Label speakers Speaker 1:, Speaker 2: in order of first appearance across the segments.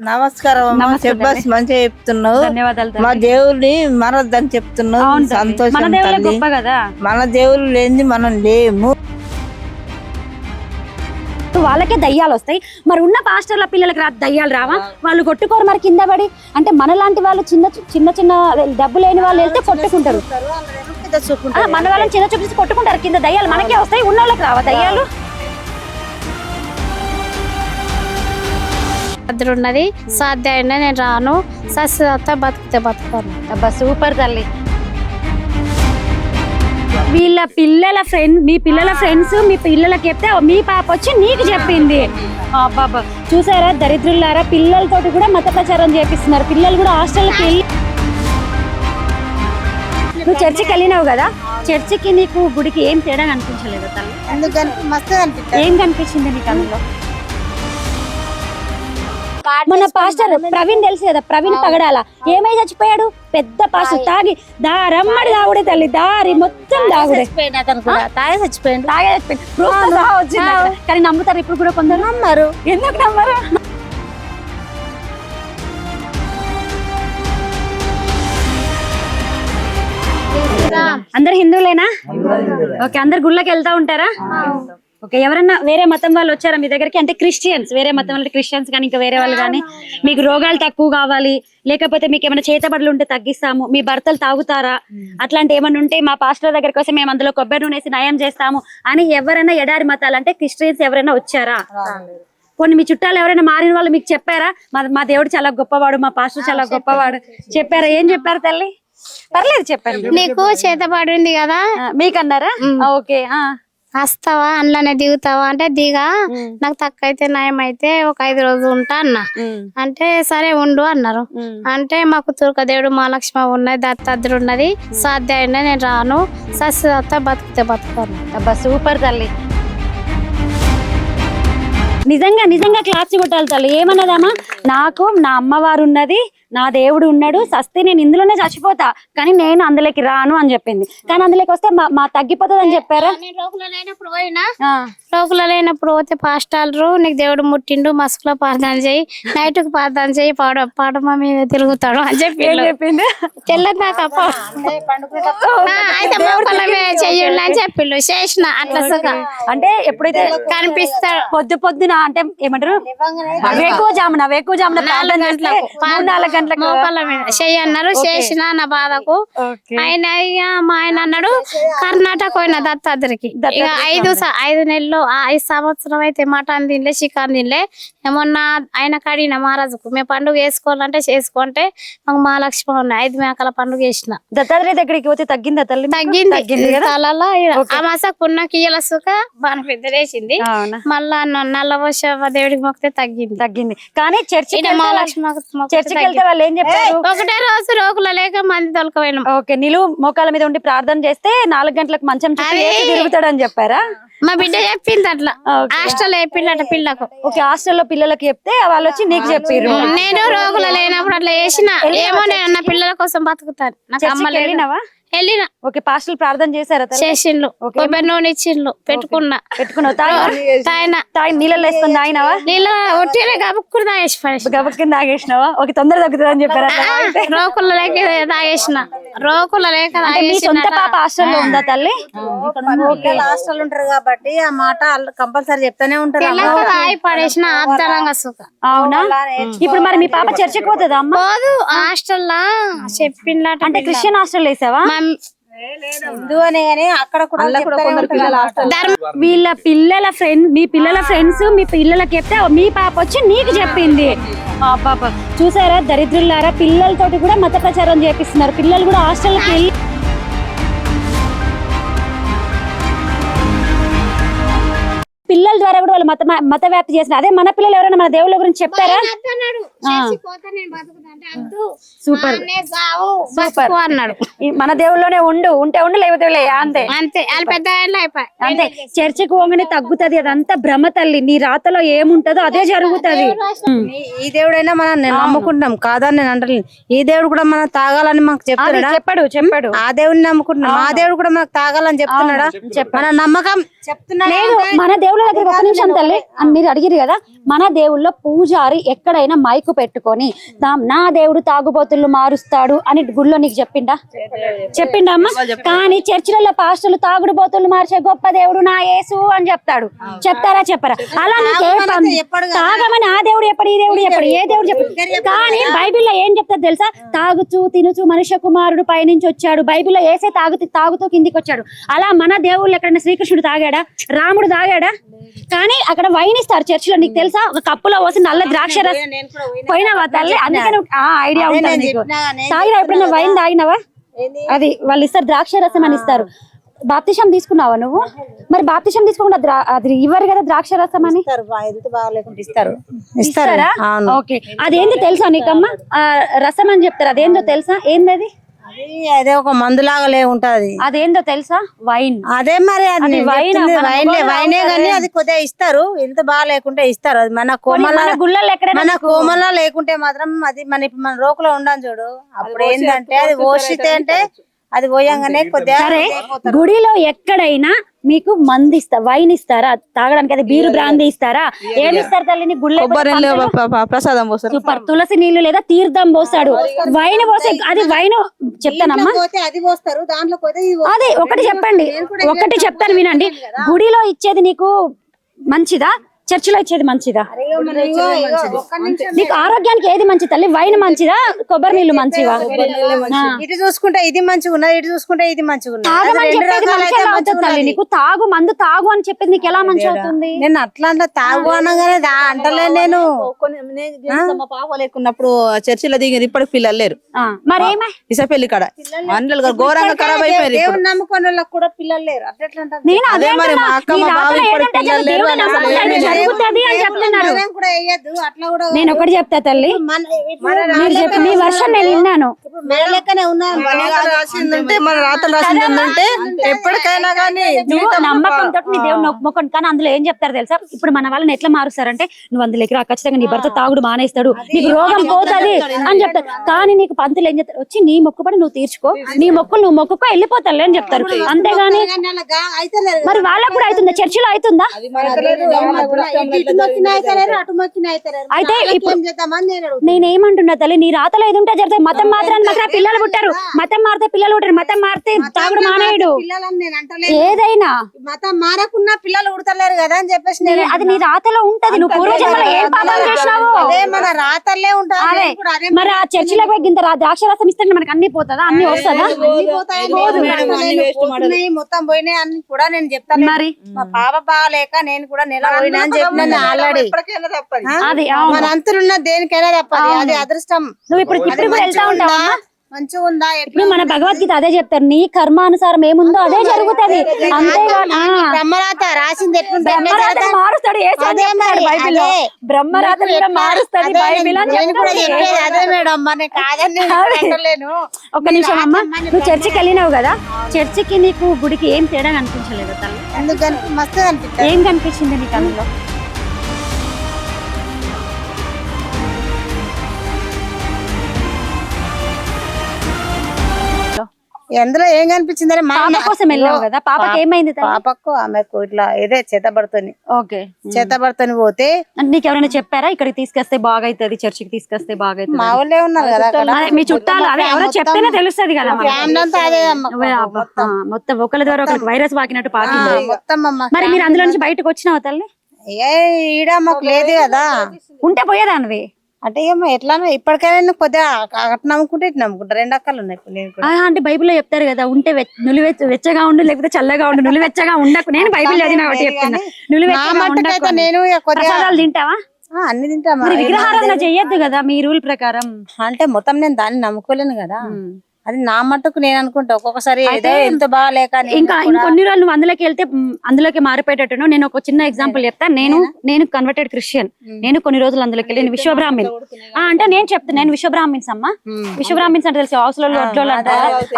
Speaker 1: నమస్కారం చెప్పాల్సి. మంచిగా చెప్తున్నావు.
Speaker 2: ధన్యవాదాలు
Speaker 1: మా. దేవుడిని మనొద్దని చెప్తున్నావు. సంతోషం
Speaker 2: గొప్ప కదా.
Speaker 1: మన దేవుడు లేనిది మనం లేము.
Speaker 2: వాళ్ళకే దయ్యాలు వస్తాయి. మరి ఉన్న పాస్టర్ల పిల్లలకి రా దయ్యాలు రావా? వాళ్ళు కొట్టుకోరు మరి కింద పడి. అంటే మనలాంటి వాళ్ళు చిన్న చిన్న చిన్న డబ్బు లేని వాళ్ళు వెళ్తే కొట్టుకుంటారు. మన వాళ్ళని చిన్న చూపించి కొట్టుకుంటారు. కింద దయ్యాలు మనకే వస్తాయి. ఉన్న వాళ్ళకి రావా దయ్యాలు?
Speaker 3: అద్దరు ఉన్నది. సాధ్యమైన నేను రాను. సస్యత బతికితే బతుకోను
Speaker 2: అబ్బా సూపర్ తల్లి. వీళ్ళ పిల్లల ఫ్రెండ్ మీ పిల్లల ఫ్రెండ్స్ మీ పిల్లలకి చెప్తే మీ పాప వచ్చి నీకు చెప్పింది. అబ్బాబా చూసారా దరిద్రులారా? పిల్లలతోటి కూడా మత ప్రచారం చేపిస్తున్నారు. పిల్లలు కూడా హాస్టల్కి వెళ్ళి నువ్వు చర్చికి వెళ్ళినావు కదా? చర్చికి నీకు గుడికి ఏం తేడా అనిపించలేదు తల్లి? ఏం కనిపించింది నీకు అందులో? మన పాస్టర్ ప్రవీణ్ తెలుసు కదా ప్రవీణ్ పగడాల. ఏమై చచ్చిపోయాడు? పెద్ద పాస్టర్ తాగి దారమ్మడి దాగుడే తల్లి దారి మొత్తం దాగుడే.
Speaker 3: తాగే
Speaker 2: చచ్చిపోయాడు. కానీ నమ్ముతారు ఇప్పుడు కూడా కొందరు? నమ్మరు. ఎందుకు నమ్మరు? అందరు హిందువులేనా? ఓకే అందరు గుళ్ళకి వెళ్తా ఉంటారా ఓకే ఎవరన్నా వేరే మతం వాళ్ళు వచ్చారా మీ దగ్గరికి? అంటే క్రిస్టియన్స్ వేరే మతం వాళ్ళు క్రిస్టియన్స్ కానీ ఇంకా వేరే వాళ్ళు కానీ మీకు రోగాలు తక్కువ కావాలి లేకపోతే మీకు ఏమైనా చేతబడులు ఉంటే తగ్గిస్తాము మీ భర్తలు తాగుతారా? అట్లాంటి ఏమైనా ఉంటే మా పాస్టర్ దగ్గరికి వస్తే మేము అందులో కొబ్బరి నూనె వేసి నయం చేస్తాము అని ఎవరైనా ఎడారి మతాలు అంటే క్రిస్టియన్స్ ఎవరైనా వచ్చారా? కొన్ని మీ చుట్టాలు ఎవరైనా మారిన వాళ్ళు మీకు చెప్పారా? మా మా దేవుడు చాలా గొప్పవాడు మా పాస్టర్ చాలా గొప్పవాడు. చెప్పారా. ఏం చెప్పారు తల్లి? పర్లేదు చెప్పండి
Speaker 3: నీకు చేత పడింది కదా.
Speaker 2: ఆ, మీకన్నారా? ఆ, ఓకే ఆ.
Speaker 3: వస్తావా? అందులోనే దిగుతావా? అంటే దిగా. నాకు తక్కువ అయితే నయం అయితే ఒక ఐదు రోజులు ఉంటా అన్న. అంటే సరే ఉండు అన్నారు. అంటే మాకు తుర్కదేవుడు మహాలక్ష్మి ఉన్నది దత్తాద్రి ఉన్నది సాధ్యమైన నేను రాను. సస్యత బతికితే బతుకోను
Speaker 2: అబ్బా సూపర్ తల్లి. నిజంగా నిజంగా క్లాప్స్ కొట్టాలి తల్లి. ఏమన్నదమ్మా? నాకు నా అమ్మవారు ఉన్నది నా దేవుడు ఉన్నాడు సస్తే నేను ఇందులోనే చచ్చిపోతా. కానీ నేను అందులోకి రాను అని చెప్పింది. కానీ అందులోకి వస్తే మా తగ్గిపోతుంది అని చెప్పారా?
Speaker 3: లేనప్పుడు పోయినా
Speaker 2: ఆ.
Speaker 3: రోగులో లేనప్పుడు పోతే పాస్టాలరు నీకు దేవుడు ముట్టిండు మస్కులో ప్రార్థన చేయి నైట్కు ప్రార్థన చేయి పాడ పాడమ మీద తిరుగుతాడు అని చెప్పి
Speaker 2: చెప్పింది
Speaker 3: తెల్లది నాకు అప్ప. చెయ్యండి అని చెప్పిండు. చేసిన అట్లా సుఖ
Speaker 2: అంటే ఎప్పుడైతే
Speaker 3: కనిపిస్తాడు
Speaker 2: పొద్దు పొద్దున అంటే ఏమంటారు? వేకువ జామున వేకువ జామున ప్రార్థన చేస్తే మూడు నాలుగు గంటలకు
Speaker 3: మోకాళ్ళ మీద చెయ్యి అన్నారు చేసిన నా బాధకు. ఆయన మా ఆయన అన్నాడు కర్ణాటక పోయిన దత్తాద్రికి ఐదు ఐదు నెలలు ఆ ఐదు సంవత్సరం అయితే మటన్ తినలే చికెన్ తినలే మొన్న ఆయన కడిగిన మహారాజుకు మేము పండుగ వేసుకోవాలంటే చేసుకుంటే మాకు మహాలక్ష్మి ఉన్నాయి. ఐదు మేకల పండుగ వేసిన
Speaker 2: దత్తాత్రేయ దగ్గరికి పోతే తగ్గిందా తల్లి?
Speaker 3: తగ్గింది. పున్న కియ్యల సుఖ బాణ పెద్దలేసింది మళ్ళా న- నల్లవోష దేవుడికి మొక్కితే తగ్గింది.
Speaker 2: తగ్గింది. కానీ వెళ్తే
Speaker 3: మహాలక్ష్మి
Speaker 2: చర్చికి. వెళ్తే వాళ్ళు ఏం చెప్పారు?
Speaker 3: ఒకటే రోజు రోగుల లేక మంది తొలకపోయినాం
Speaker 2: ఓకే నిలువు మోకాల మీద ఉండి ప్రార్థన చేస్తే నాలుగు గంటలకు మంచం తిరుగుతాడని చెప్పారా?
Speaker 3: మా బిడ్డ చెప్పింది అట్లా. హాస్టల్ చెప్పిండట పిల్లకు.
Speaker 2: ఓకే హాస్టల్లో పిల్లలకి చెప్తే వాళ్ళు వచ్చి నీకు చెప్పారు
Speaker 3: నేను రోగుల లేనప్పుడు అట్లా చేసిన. ఏమో నేను నా పిల్లల కోసం బతుకుతాను. నాకు అమ్మ లేదు. వెళ్ళిన.
Speaker 2: ఓకే పాస్టల్ ప్రార్థన చేశారా ఓకే.
Speaker 3: కొబ్బరి నూనె ఇచ్చిండ్లు పెట్టుకున్నా.
Speaker 2: పెట్టుకున్నావు. తాగి
Speaker 3: తాయిన
Speaker 2: తాగి నీళ్ళలో వేసుకొని తాగినావా?
Speaker 3: నీళ్ళ ఒట్టినే గబుక్కుడు తాగేసి పడేసిన
Speaker 2: గబక్ కింద తాగేసినావా? ఓకే తొందర తగ్గుతుంది అని చెప్పారా
Speaker 3: రోకుల లేక తాగేసిన. రోకుల లేక
Speaker 2: అంటే మీ సొంత పాప హాస్టల్లో ఉందా తల్లి?
Speaker 1: హాస్టల్ ఉంటారు కాబట్టి ఆ మాట కంపల్సరీ చెప్తానే ఉంటారు
Speaker 3: తాగి పడేసిన ఆర్ధనంగా సుఖ.
Speaker 2: అవునా? ఇప్పుడు మరి మీ పాప చర్చకు పోతుందా అమ్మ?
Speaker 3: పోదు హాస్టల్లా చెప్పిండట
Speaker 2: అంటే క్రిస్టియన్ హాస్టల్ వేసావా? వీళ్ళ పిల్లల ఫ్రెండ్ మీ పిల్లల ఫ్రెండ్స్ మీ పిల్లలకి చెప్తే మీ పాప వచ్చి నీకు చెప్పింది. పాప చూసారా దరిద్రులారా? పిల్లలతోటి కూడా మత ప్రచారం చేపిస్తున్నారు. పిల్లలు కూడా హాస్టల్కి వెళ్ళి పిల్లల ద్వారా కూడా వాళ్ళు మత మత వ్యాప్తి చేసిన అదే మన పిల్లలు ఎవరైనా మన దేవుళ్ళ గురించి చెప్పారా
Speaker 3: అన్నాడు చేసిపోతే నేను బతుకుతా అంటే అద్దు.
Speaker 2: సూపర్.
Speaker 3: బతుకు అన్నాడు.
Speaker 2: ఈ మన దేవుళ్ళలోనే ఉండు ఉంటే ఉండు లేకపోతే అంతే.
Speaker 3: అంతే. పెద్ద
Speaker 2: అంతే. చర్చకు పోగానే తగ్గుతది అదంతా భ్రమ తల్లి. నీ రాతలో ఏముంటదో అదే జరుగుతది.
Speaker 1: ఈ- దేవుడైనా మనం నేను నమ్ముకుంటున్నాం. కాదని నేను అంటలేను ఈ దేవుడు కూడా మనం తాగాలని మాకు చెప్తున్నాడా?
Speaker 2: చెప్పాడు చెప్పాడు.
Speaker 1: ఆ దేవుడిని నమ్ముకుంటున్నాం. మా దేవుడు కూడా మనకు తాగాలని చెప్తున్నాడా? మన నమ్మకం చెప్తున్నాడు?
Speaker 2: లేదు మన దేవుళ్ళ దగ్గర ఒక నిమిషం తల్లి. అని మీరు అడిగిరు కదా మన దేవుళ్ళో పూజారి ఎక్కడైనా మైకు పెట్టుకొని "దా- నా దేవుడు తాగుబోతులు మారుస్తాడు అని గుళ్ళో నీకు చెప్పిండా? చెప్పిండా అమ్మా? కానీ చర్చిలలో పాస్టర్లు తాగుడు బోతులు మార్చే గొప్ప దేవుడు నా యేసు అని చెప్తాడు. చెప్తారా చెప్పరా? అలా నీకే తాగమని ఆ దేవుడు ఎప్పుడు ఈ దేవుడు ఎప్పుడు ఏ దేవుడు చెప్పడు. కానీ బైబిల్లో ఏం చెప్తారు తెలుసా? తాగుచూ తినుచు మనుష్య కుమారుడు పైనుంచి వచ్చాడు. బైబిల్లో ఏసే తాగుతూ తాగుతూ కిందికి వచ్చాడు. అలా మన దేవుళ్ళు ఎక్కడైనా శ్రీకృష్ణుడు తాగాడా? రాముడు తాగాడా? కానీ అక్కడ వైన్ ఇస్తారు చర్చిలో నీకు తెలుసా? ఒక కప్పులో పోసి నల్ల ద్రాక్ష రసం. పోయినావా తల్లి? అందుకని ఆ ఐడియా ఉంటుంది నీకు. తాగినా ఎప్పుడైనా వైన్ తాగినావా? అది వాళ్ళు ఇస్తారు ద్రాక్ష రసం అని ఇస్తారు. బాప్తిషం తీసుకున్నావా నువ్వు? మరి బాప్తిషం తీసుకోకుండా అది ఇవ్వరు కదా ద్రాక్ష రసం అని?
Speaker 1: ఇస్తారు ఇస్తారు.
Speaker 2: ఓకే. అదేందో తెలుసా నీకమ్మా? రసం అని చెప్తారు. అదేందో తెలుసా? ఏంది అది
Speaker 1: అది అదే ఒక మందులాగా ఉంటది.
Speaker 2: అదేందో తెలుసా? వైన్.
Speaker 1: అదే మరి అది
Speaker 2: వైన్?
Speaker 1: వైనే వైనే కానీ అది కొద్దిగా ఇస్తారు. ఎంత బాగా లేకుంటే ఇస్తారు. అది మన కోమల
Speaker 2: ఎక్కడైనా
Speaker 1: మన కోమల లేకుంటే మాత్రం అది మన ఇప్పుడు మన రోకులో ఉండం చూడు. అప్పుడు ఏంటంటే అది పోషితే అంటే అది పోయంగానే కొద్దిగా.
Speaker 2: గుడిలో ఎక్కడైనా మీకు మంది ఇస్తా వైన్ ఇస్తారా? తాగడానికి అది బీరు బ్రాంది ఇస్తారా? ఏమి ఇస్తారు తల్లిని? గుళ్ళో
Speaker 4: ప్రసాదం పోస్తారు.
Speaker 2: సూపర్. తులసి నీళ్ళు లేదా తీర్థం పోస్తాడు. వైన్ పోసే అది వైన్ చెప్తానమ్మా.
Speaker 1: పోతే అది పోస్తారు దాంట్లో పోతే ఇది పోస్తారు.
Speaker 2: అదే ఒకటి చెప్పండి. ఒకటి చెప్తాను వినండి. గుడిలో ఇచ్చేది నీకు మంచిదా? చర్చిలో ఇచ్చేది మంచిదా? నీకు ఆరోగ్యానికి ఏది మంచిది? తల్లి వైన్ మంచిదా? కొబ్బరి నీళ్ళు మంచివా.
Speaker 1: ఇటు చూసుకుంటే ఇది మంచిగా ఉన్నది ఇటు చూసుకుంటే ఇది మంచిగా ఉన్నది.
Speaker 2: మంచి తల్లి. నీకు తాగు మందు తాగు అని చెప్పేది నీకు ఎలా మంచి అవుతుంది?
Speaker 1: నేను అట్లా అంటే తాగు అనగానే దా అంటలే నేను.
Speaker 4: కొన్ని నేను చేస్తా, మా పాప లేకున్నప్పుడు చర్చిలో దిగిరు ఇప్పటికి పిల్లలు లేరు.
Speaker 2: ఆ, మరేమై
Speaker 4: ఇసపెల్లి కాడ. అందరు ఘోరంగా ఖరాబ్ అయిపోయారు ఇప్పుడు.
Speaker 1: దేవుని నమ్ముకున్న వాళ్ళకి కూడా పిల్లలు లేరు. అట్లా?
Speaker 2: నేను అదే
Speaker 4: మరి మా. అక్క, మా బావ ఇప్పటికి పిల్లలు లేరు,
Speaker 2: అని చెప్తున్నారు
Speaker 1: మనం కూడా వేయద్దు. అట్లా కూడా
Speaker 2: నేను ఒకటి చెప్తా తల్లి.
Speaker 1: మన
Speaker 2: మీరు చెప్పి మీ వర్షం నేను విన్నాను.
Speaker 1: మన
Speaker 4: రాతలు రాసింది ఏంటంటే ఎప్పటికైనా కానీ
Speaker 2: నువ్వు నమ్మకంతో నీ దేవుడు నొప్పుకోండి కానీ అందులో ఏం చెప్తారు తెలుసా? ఇప్పుడు మన వాళ్ళని ఎట్లా మారుస్తారంటే నువ్వు అందులోకి రా ఖచ్చితంగా నీ భర్త తాగుడు మానేస్తాడు నీకు రోగం పోతది అని చెప్తారు. కానీ నీకు పంతులు ఏం చెప్తారు? వచ్చి నీ మొక్కుబడి నువ్వు తీర్చుకో. నీ మొక్కులు నువ్వు మొక్కుకో వెళ్ళిపోతావు అని చెప్తారు. అంతేగాని
Speaker 1: అయితే లేదు
Speaker 2: మరి వాళ్ళకు కూడా అవుతుందా? చర్చిలో అవుతుందా?
Speaker 1: అయితే.
Speaker 2: నేనేమంటున్నా తల్లి నీ రాతలో ఏది ఉంటే జరుగుతుంది మతం మాత్రం పిల్లలు పుట్టారు. మతం మారితే పిల్లలు పుట్టారు మతం మారితే తాగుడు మానేయుడు.
Speaker 1: పిల్లలని నేను అంటలేదు
Speaker 2: ఏదైనా.
Speaker 1: మతం మారకున్నా పిల్లలు ఉడతలేరు కదా అని చెప్పేసి నేను
Speaker 2: అది నీ రాతలో ఉంటది నువ్వు పూర్వజన్మలో ఏం పాపం చేసినావు?
Speaker 1: అదే మన కూడా అదే
Speaker 2: మరి ఆ చర్చిలో పోయి రా- ద్రాక్షరసం ఇస్తే మనకి అన్ని పోతుందా? అన్ని వస్తుందా?
Speaker 1: మొత్తం పోయినాయి అని కూడా నేను చెప్తాను
Speaker 2: మరి?
Speaker 1: మా పాప బాగాలేక నేను కూడా నెల పోయినా అని ఆల్రెడీ
Speaker 2: అది.
Speaker 1: మన అంతులున్న దేనికైనా తప్పది. అది అదృష్టం.
Speaker 2: నువ్వు ఇప్పుడు ఇప్పుడు వెళ్తా ఉంటావా?
Speaker 1: మంచిగా ఉందా?
Speaker 2: ఇప్పుడు మన భగవద్గీత అదే చెప్తారు నీ కర్మానుసారం ఏముందో అదే జరుగుతది.
Speaker 1: బ్రహ్మరాత రాసింది
Speaker 2: బ్రహ్మరాత. మారుస్తాడు
Speaker 1: అదే.
Speaker 2: బ్రహ్మరాత కూడా
Speaker 1: అదే
Speaker 2: బైబిల్
Speaker 1: అదే మేడం కాదని
Speaker 2: ఒక నిమిషం అమ్మా నువ్వు చర్చికి వెళ్ళినావు కదా? చర్చికి నీకు గుడికి ఏం తేడా కనిపించలేదు తల్లి?
Speaker 1: మస్తు అనిపిస్తుంది
Speaker 2: ఏం కనిపించింది నీకు అందులో?
Speaker 1: ఎందులో ఏం కనిపించిందని మా
Speaker 2: పాప కోసం వెళ్ళావు కదా? పాపకి ఏమైంది తల్లి
Speaker 1: పాపకు ఆమెకు ఇట్లా ఇదే చేతబడుతుంది.
Speaker 2: ఓకే.
Speaker 1: చేతబడుతుంది పోతే
Speaker 2: అంటే నీకు ఎవరైనా చెప్పారా? ఇక్కడికి తీసుకొస్తే బాగైతది చర్చికి తీసుకొస్తే బాగైతది?
Speaker 1: మా ఊళ్ళే ఉన్నారు కదా అక్కడ.
Speaker 2: అదే మీ చుట్టాలు అదే ఎవరో చెప్తేనే తెలుస్తది కదా మనకి.
Speaker 1: ఫ్యామిలీ అంతా అదే అమ్మ.
Speaker 2: అవే అబ్బా. ఆ, మొత్తం ఒకరి ద్వారా ఒకరికి వైరస్ పాకినట్టు పాకింది.
Speaker 1: మొత్తం అమ్మ.
Speaker 2: మరి మీరు అందులో నుంచి బయటకు వచ్చినావు తల్లి?
Speaker 1: ఏ ఈడ మాకు లేదు కదా.
Speaker 2: ఉంటే పోయేదానివి.
Speaker 1: అంటే ఏమో ఎట్లానో ఇప్పటికైనా కొద్దిగా అటు నమ్ముకుంటే ఇటు నమ్ముకుంటా. రెండు అక్కలు ఉన్నాయి ఇప్పుడు నేను కూడా.
Speaker 2: ఆ, అంటే బైబిల్లో చెప్తారు కదా ఉంటే వె- నులివెచ్చ వెచ్చగా ఉండు లేకపోతే చల్లగా ఉండు. నులివెచ్చగా ఉండకు. నేను బైబిల్ చదివిన ఒకటి చెప్తున్నా.
Speaker 1: నా
Speaker 2: నులివెచ్చగా ఉండకు
Speaker 1: మట్టుకైతే
Speaker 2: అని.
Speaker 1: నేను ఇక కొద్దిగా
Speaker 2: ప్రసాదాలు తింటావా?
Speaker 1: ఆ, అన్ని తింటామా?
Speaker 2: మరి విగ్రహారాధన చెయ్యొద్దు కదా మీ రూల్ ప్రకారం.
Speaker 1: అంటే మొత్తం నేను దాన్ని నమ్ముకోలేను కదా. అది నా మట్టుకు నేను అనుకుంటా. ఒక్కొక్కసారి ఏదో ఎంత బాగాలేక
Speaker 2: ఇంకా ఇంకొన్ని రోజులు నువ్వు అందులోకి వెళ్తే అందులోకి మారిపోయేటట్టును నేను ఒక చిన్న ఎగ్జాంపుల్ చెప్తా. నేను నేను? కన్వర్టెడ్ క్రిస్టియన్ నేను కొన్ని రోజులు అందులోకి వెళ్ళి నేను విశ్వబ్రాహ్మణ్. ఆ, అంటే నేను చెప్తాను నేను విశ్వబ్రాహ్మణ్స్ అమ్మ
Speaker 1: మ్మ్.
Speaker 2: విశ్వబ్రాహ్మణ్స్ అంటే తెలిసి హౌస్లలో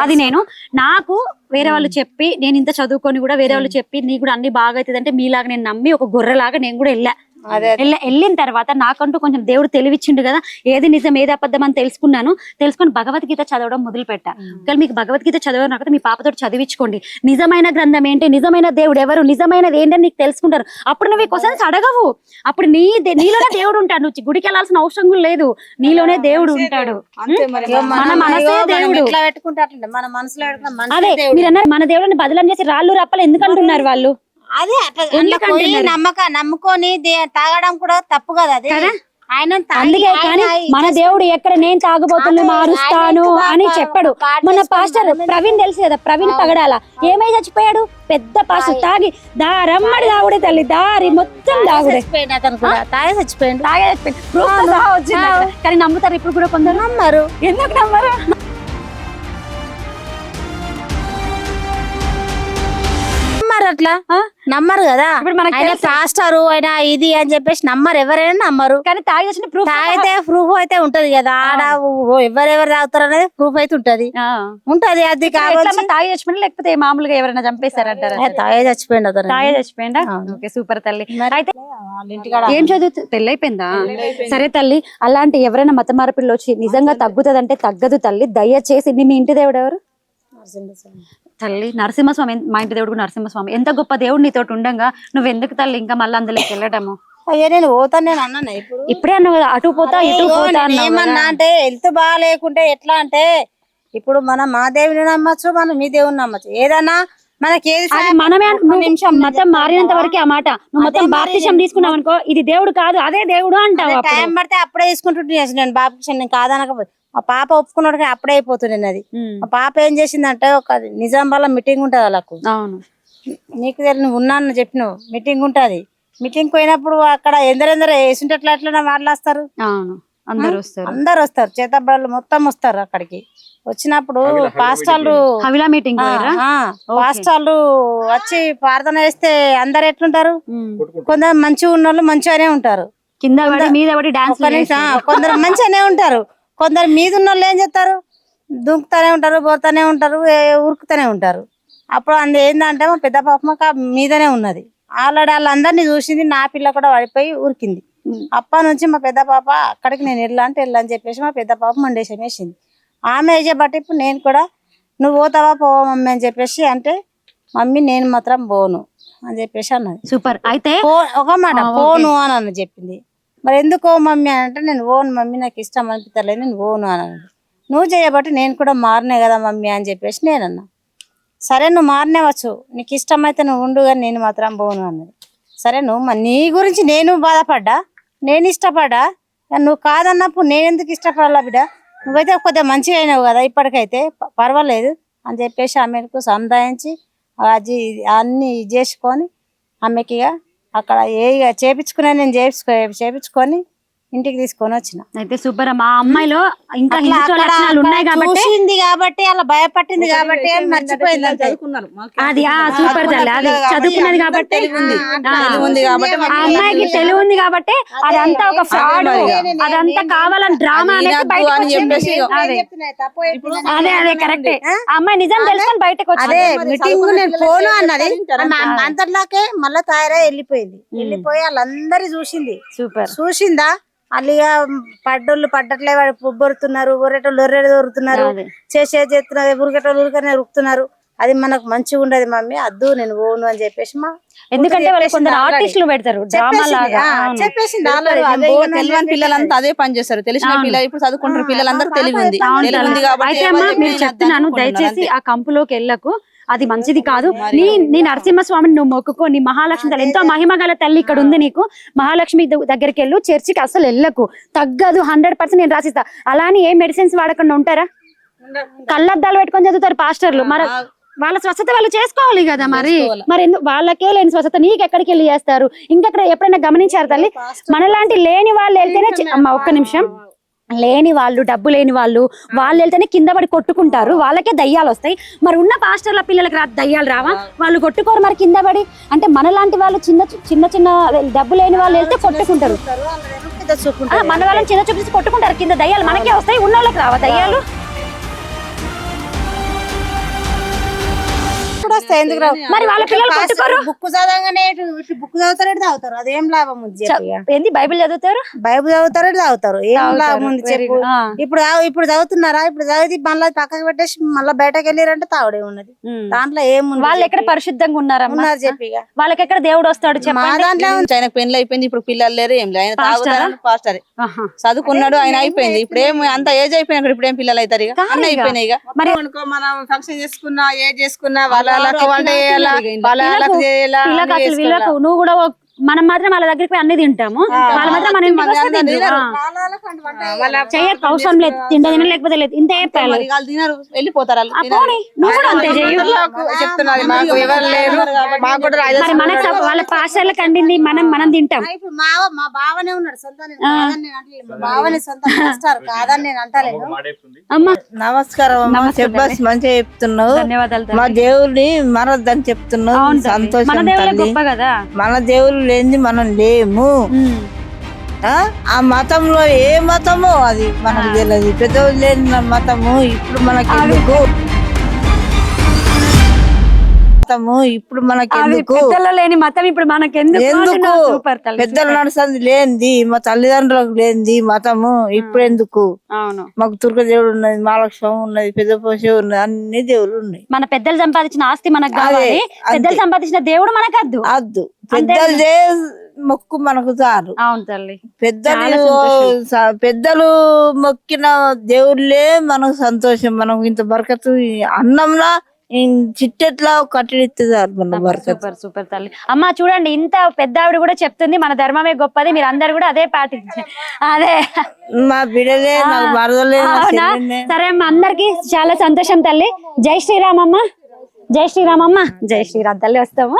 Speaker 2: అది నేను. నాకు వేరే వాళ్ళు చెప్పి నేను ఇంత చదువుకొని కూడా వేరే వాళ్ళు చెప్పి నీ కూడా అన్ని బాగా అవుతుంది అంటే మీలాగా నేను నమ్మి ఒక గొర్రెలాగా నేను కూడా వెళ్ళ- వెళ్ళిన తర్వాత నాకంటూ కొంచెం దేవుడు తెలివిచ్చిండు కదా ఏది నిజం ఏది అబద్ధం అని తెలుసుకున్నాను. తెలుసుకొని భగవద్గీత చదవడం మొదలు పెట్టా ఒకవేళ మీకు భగవద్గీత చదవడం రాకపోతే మీ పాపతో చదివించుకోండి. నిజమైన గ్రంథం ఏంటి? నిజమైన దేవుడు ఎవరు? నిజమైనది ఏంటని నీకు తెలుసుకుంటారు. అప్పుడు నువ్వు క్వశ్చన్స్ అడగవు. అప్పుడు నీ నీలోనే దేవుడు ఉంటాడు. నువ్వు గుడికి వెళ్ళాల్సిన అవసరం లేదు. నీలోనే దేవుడు ఉంటాడు. మన మనసే దేవుడు. అదే
Speaker 1: దేవుడు.
Speaker 2: మీరు అన్నారు మన దేవుడిని బదలం చేసి రాళ్ళు రప్పలు ఎందుకు అంటున్నారు వాళ్ళు?
Speaker 1: అదే అట్లా
Speaker 2: ఎందుకు
Speaker 1: అట్లా పోయి
Speaker 2: అంటున్నారు?
Speaker 1: నమ్మక నమ్ముకొని దే- తాగడం కూడా తప్పు కదా అది.
Speaker 2: కదా?
Speaker 1: ఆయన తాగి-
Speaker 2: అందుకే
Speaker 1: ఆయన
Speaker 2: కానీ మన దేవుడు ఎక్కడ నేను తాగుబోతున్నా
Speaker 1: అదే,
Speaker 2: మారుస్తాను
Speaker 1: ఆయన
Speaker 2: అని
Speaker 1: ఎక్కువ
Speaker 2: చెప్పాడు. మన
Speaker 1: చేసుకొని
Speaker 2: పాస్టర్
Speaker 1: మనమే
Speaker 2: ప్రవీణ్ తెలుసు కదా ప్రవీణ్ పగడాల. ఏమై చచ్చిపోయాడు? పెద్ద పాస్టర్ తాగి. దారమ్మడి దాగుడే తల్లి దారి మొత్తం దాగుడే
Speaker 1: చచ్చిపోయిండు అతను కూడా తాగే చచ్చిపోయిండు.
Speaker 2: తాగే చచ్చిపోయింది Proof తో సహా వచ్చింది అక్కడ. కానీ నమ్ముతారు ఇప్పుడు కూడా కొందరు?
Speaker 1: నమ్మరు.
Speaker 2: ఎందుకు నమ్మరు?
Speaker 1: నమ్మరు అట్లా? నమ్మరు కదా?
Speaker 2: ఇప్పుడు మనకు
Speaker 1: ఆయన
Speaker 2: తెలుసు.
Speaker 1: పాస్టర్ ఆయన ఇది అని చెప్పేసి నమ్మరు ఎవరైనా నమ్మరు.
Speaker 2: కానీ తాగి వచ్చిన ప్రూఫ్
Speaker 1: తాగితే ప్రూఫ్ అయితే ఉంటది కదా. ఆడ ఎవరెవరు తాగుతారు అనేది ప్రూఫ్ అయితే ఉంటది. ఉంటది అది కావచ్చు.
Speaker 2: తాగి చచ్చిపోయినా లేకపోతే మామూలుగా ఎవరైనా చంపేశారంటారా
Speaker 1: తాగే చచ్చిపోయిండు అతను
Speaker 2: తాగే చచ్చిపోయిందా
Speaker 1: అవును.
Speaker 2: ఓకే సూపర్ తల్లి. అయితే ఏం చదువు పెళ్ళైపోయిందా? సరే తల్లి అలాంటి ఎవరైనా మత మార్పిళ్ళు వచ్చి నిజంగా తగ్గుతుందంటే తగ్గదు తల్లి. దయచేసి నీ మీ ఇంటి దేవుడు ఎవరు? తల్లి నరసింహస్వామి మా ఇంటి దేవుడు కూడా నరసింహస్వామి ఎంత గొప్ప దేవుడు నీతోటి ఉండగా నువ్వు ఎందుకు తల్లి ఇంకా మళ్ళీ అందులోకి వెళ్ళడము
Speaker 1: అయ్యో నేను పోతాను నేను అన్నా ఇప్పుడు
Speaker 2: ఇప్పుడే అన్నావు కదా అటు పోతా ఇటు పోతా
Speaker 1: ఏమన్నా. అంటే హెల్త్ బాగాలేకుంటే ఎట్లా అంటే ఇప్పుడు మనం మా దేవుని నమ్మచ్చు మనం మీ దేవుని నమ్మచ్చు ఏదన్నా మనకి
Speaker 2: మనమే
Speaker 1: నిమిషం నేను
Speaker 2: మతం
Speaker 1: చెప్తాను
Speaker 2: మారినంత. వరకే ఆ మాట నువ్వు మొత్తం
Speaker 1: నేను-
Speaker 2: తీసుకున్నావు అనుకో ఇది దేవుడు కాదు అదే దేవుడు అంటావు.
Speaker 1: టైం పడితే అప్పుడే తీసుకుంటుంటే నేను బాబుకి నేను కాదనకపోతే మా పాప ఒప్పుకున్నాడు అప్పుడే అయిపోతుండే అది మా పాప ఏం చేసిందంటే ఒక నిజాం వల్ల మీటింగ్ ఉంటది వాళ్ళకు.
Speaker 2: అవును.
Speaker 1: నీకు తెలియదు నువ్వు ఉన్నాను చెప్పినావు. మీటింగ్ ఉంటది. మీటింగ్ పోయినప్పుడు అక్కడ ఎందరెందరో వేసింటే ఎట్లా ఎట్లా మాట్లాస్తారు
Speaker 2: అవును. అందరు వస్తారు.
Speaker 1: అందరు వస్తారు. చేతబడులు మొత్తం వస్తారు అక్కడికి. వచ్చినప్పుడు పాస్టర్లు
Speaker 2: హవిలా మీటింగ్.
Speaker 1: ఆ, ఆ, పాస్టర్లు వచ్చి ప్రార్థన చేస్తే అందరు ఎట్లుంటారు. కొందరు మంచిగా ఉన్న వాళ్ళు మంచిగానే ఉంటారు.
Speaker 2: కింద పడి మీద
Speaker 1: ఆ, కొందరు మంచిగానే ఉంటారు. కొందరు మీద ఉన్న వాళ్ళు ఏం చేస్తారు? దుంకుతానే ఉంటారు పోతానే ఉంటారు ఉరుకుతానే ఉంటారు. అప్పుడు అందు ఏంటంటే మా పెద్ద పాప మీదనే ఉన్నది. ఆల్రెడీ వాళ్ళందరినీ చూసింది నా పిల్ల కూడా పడిపోయి ఉరికింది. అప్ప నుంచి మా పెద్ద పాప అక్కడికి నేను వెళ్ళా అంటే వెళ్ళని చెప్పేసి మా పెద్ద పాప మండేశం వేసింది ఆమె ఏజ్ బట్టి ఇప్పుడు నేను కూడా నువ్వు పోతావా పోవా మమ్మీ అని చెప్పేసి అంటే మమ్మీ నేను మాత్రం పోను అని చెప్పేసి అన్నది.
Speaker 2: సూపర్. అయితే
Speaker 1: ఒక మాట. పోను అని అన్న చెప్పింది. మరి ఎందుకో మమ్మీ అని అంటే నేను ఓను మమ్మీ నాకు ఇష్టం అనిపించలేదు నేను ఓను అని నువ్వు చేయబట్టి నేను కూడా మారినే కదా మమ్మీ అని చెప్పేసి నేను సరే నువ్వు మారినేవచ్చు నీకు ఇష్టమైతే నువ్వు ఉండు కానీ నేను మాత్రం పోను అన్నది. సరే నువ్వు నీ గురించి నేను బాధపడ్డా? నేను ఇష్టపడ్డా? నువ్వు కాదన్నప్పుడు నేను ఎందుకు ఇష్టపడాలా బిడ్డ? నువ్వైతే కొద్దిగా మంచిగా అయినావు కదా ఇప్పటికైతే పర్వాలేదు అని చెప్పేసి ఆమెకు సంధాయించి అది అన్ని చేసుకొని ఆమెకి ఇక అక్కడ ఏ చేపించుకున్నా నేను చేపించుకో చేపించుకొని ఇంటికి తీసుకొని వచ్చిన.
Speaker 2: అయితే సూపర్ మా అమ్మాయిలో ఇంకా లక్షణాలు ఉన్నాయి కాబట్టి
Speaker 1: చూసింది కాబట్టి అలా భయపట్టింది కాబట్టి మర్చిపోయింది
Speaker 2: అది ఆ సూపర్ తల్లి అది చదువుకున్నది కాబట్టి అమ్మాయికి తెలివి ఉంది కాబట్టి అదంతా ఒక ఫ్రాడ్. అదంతా కావాలని డ్రామా
Speaker 4: అది
Speaker 2: అనేది.
Speaker 4: చెప్పేసి.
Speaker 2: అదే. అదే అదే కరెక్టే. అమ్మాయి నిజం తెలుసుకొని బయటకు
Speaker 1: అదే
Speaker 2: వచ్చింది
Speaker 1: మీటింగ్ నేను పోను అన్నది. అంతట్లాకే మళ్ళా తయారై వెళ్ళిపోయింది. వెళ్ళిపోయి వాళ్ళందరి చూసింది.
Speaker 2: సూపర్.
Speaker 1: చూసిందా? ఇక పడ్డోళ్ళు పడ్డట్లే వాడు బొరుతున్నారు ఒర్రెటోళ్ళు ఒర్రెడు దొరుకుతున్నారు
Speaker 2: అదే.
Speaker 1: చేసే చేస్తున్నారు ఉరికేటోళ్ళు ఉరికనే ఉరుకుతున్నారు అది మనకు మంచిగా ఉండదు మమ్మీ అద్దు నేను పోను అని చెప్పేసి మా
Speaker 2: ఎందుకంటే. ఆర్టిస్టులు పెడతారు
Speaker 1: చెప్పేసింది,
Speaker 4: తెలియని పిల్లలంతా అదే పని చేస్తారు తెలిసిన. పిల్లలు ఇప్పుడు చదువుకుంటారు పిల్లలందరూ తెలివి ఉంది. కాబట్టి నేను
Speaker 2: చెప్తున్నాను దయచేసి. ఆ కంపులోకి వెళ్ళకు అది మంచిది కాదు. నీ నీ నరసింహస్వామిని నువ్వు మొక్కుకో. నీ మహాలక్ష్మి తల్లి. ఎంతో మహిమ గల తల్లి ఇక్కడ ఉంది నీకు. మహాలక్ష్మి దగ్గరికి వెళ్ళు. చర్చికి అసలు వెళ్ళకు. తగ్గదు. హండ్రెడ్ పర్సెంట్ నేను రాసిస్తా. అలా అని ఏ మెడిసిన్స్ వాడకుండా ఉంటారా? కళ్ళద్దాలు పెట్టుకొని చదువుతారు పాస్టర్లు. మరి వాళ్ళ స్వస్థత వాళ్ళు చేసుకోవాలి కదా మరి. మరి వాళ్ళకే లేని స్వస్థత నీకు ఎక్కడికి వెళ్ళి చేస్తారు? ఇంకెక్కడ ఎప్పుడైనా గమనించారు తల్లి? మనలాంటి లేని వాళ్ళు వెళ్తేనే అమ్మ ఒక్క నిమిషం. లేని వాళ్ళు డబ్బు లేని వాళ్ళు వాళ్ళు వెళ్తేనే కింద పడి కొట్టుకుంటారు. వాళ్ళకే దయ్యాలు వస్తాయి. మరి ఉన్న పాస్టర్ల పిల్లలకి రా దయ్యాలు రావా? వాళ్ళు కొట్టుకోరు మరి కింద పడి. అంటే మనలాంటి వాళ్ళు చిన్న చిన్న చిన్న డబ్బు లేని వాళ్ళు వెళ్తే కొట్టుకుంటారు. మన వాళ్ళని చిన్న చూపించి కొట్టుకుంటారు. కింద దయ్యాలు మనకే వస్తాయి ఉన్న వాళ్ళకి రావా దయ్యాలు?
Speaker 1: వస్తాయి ఎందుకు రావు?
Speaker 2: మరి వాళ్ళ పిల్లలు కొట్టుకోరు
Speaker 1: బుక్ చదవగానే బుక్ చదువుతారు తాగుతారు అదేం లాభం ఉంది.
Speaker 2: ఏంది? బైబిల్ చదువుతారు?
Speaker 1: బైబిల్ చదువుతారు తాగుతారు ఏం లాభం ఉంది చెప్పు. ఇప్పుడు ఇప్పుడు చదువుతున్నారా? ఇప్పుడు చదివి మళ్ళీ పక్కకు పెట్టేసి మళ్ళీ బయటకు వెళ్ళారంటే తాగుడే ఉన్నది. దాంట్లో ఏముంది
Speaker 2: వాళ్ళు ఎక్కడ. పరిశుద్ధంగా ఉన్నారమ్మా?
Speaker 1: ఉన్నారు చెప్పి.
Speaker 2: వాళ్ళకి ఎక్కడ దేవుడు వస్తాడు
Speaker 1: మా
Speaker 2: చెప్పండి.
Speaker 1: దాంట్లో ఉంది.
Speaker 4: ఆయనకు పెళ్ళి అయిపోయింది ఇప్పుడు పిల్లలు లేరు ఏం లేదు. ఆయన
Speaker 2: పాస్టరా?
Speaker 4: తాగుతారు పాస్టరే
Speaker 2: ఆహా.
Speaker 4: చదువుకున్నాడు ఆయన అయిపోయింది. ఇప్పుడు ఏం అంత ఏజ్ అయిపోయినాడు ఇప్పుడు ఏం పిల్లలు అవుతారు ఇక? అన్ని. అయిపోయినాయి ఇక?
Speaker 2: మరి
Speaker 4: అనుకో మనం ఫంక్షన్ చేసుకున్నా ఏ చేసుకున్నా వాళ్ళ వంట చేయాలా? వాళ్ళ వాళ్ళకి చేయాలా?
Speaker 2: వీళ్ళకి. నువ్వు కూడా మనం మాత్రం వాళ్ళ దగ్గరికి పోయి అన్ని తింటాము. వాళ్ళ మాత్రం మన. చెయ్యక అవసరం లేదు. తింటే తిన లేకపోతే లేదు. ఇంతే చెప్పాలి.
Speaker 4: తినరు. వెళ్ళిపోతారు వాళ్ళు.
Speaker 2: నువ్వు కూడా అంతే చెయ్యు. మనకు పాఠశాలకు అండింది మనం మనం తింటాం.
Speaker 1: ఇప్పుడు మా మా బావనే ఉన్నాడు
Speaker 5: నమస్కారం చెప్పాస్ మంచిగా చెప్తున్నావు.
Speaker 2: ధన్యవాదాలు.
Speaker 5: మా దేవుడిని మనొద్దని చెప్తున్నావు. సంతోషం
Speaker 2: దేవుళ్ళే
Speaker 5: తల్లి.
Speaker 2: గొప్ప కదా.
Speaker 5: మన దేవుడు లేనిది మనం లేము? ఆ? మతంలో ఏ మతమో అది మనకు తెలియదు పెద్దవాళ్ళు లేని మతము ఇప్పుడు మనకి ఎందుకు? మతము ఇప్పుడు మనకి ఎందుకు
Speaker 2: లేని మతం ఇప్పుడు మనకి ఎందుకు?
Speaker 5: పెద్దలు నడుస్తుంది లేనిది మా తల్లిదండ్రులకు లేనిది మతము ఇప్పుడు ఎందుకు
Speaker 2: అవును.
Speaker 5: మాకు దుర్గ దేవుడు ఉన్నది మహాలక్ష్మి ఉన్నది పెద్ద పోష ఉన్నది అన్ని దేవుళ్ళు ఉన్నాయి.
Speaker 2: మన పెద్దలు సంపాదించిన ఆస్తి మనకు కావాలి. పెద్దలు సంపాదించిన దేవుడు మనకు వద్దు
Speaker 5: అద్దు పెద్దలు మొక్కు మనకు చాలు.
Speaker 2: అవును తల్లి.
Speaker 5: పెద్దలు పెద్దలు మొక్కిన దేవుళ్ళే మనకు సంతోషం మనకు ఇంత బరకతు అన్నంలా చిట్టెట్లా కట్టిడిస్తారు మన
Speaker 2: సూపర్ సూపర్ తల్లి. అమ్మ చూడండి ఇంత పెద్ద ఆవిడ కూడా చెప్తుంది మన ధర్మమే గొప్పది మీరు అందరు కూడా అదే పాటించండి అదే.
Speaker 5: మా బిడలే
Speaker 2: అవునా. సరే అమ్మ అందరికి చాలా సంతోషం తల్లి. జై శ్రీరామ్ అమ్మ జై శ్రీరామ్ అమ్మ జై శ్రీరామ్ తల్లి వస్తాము.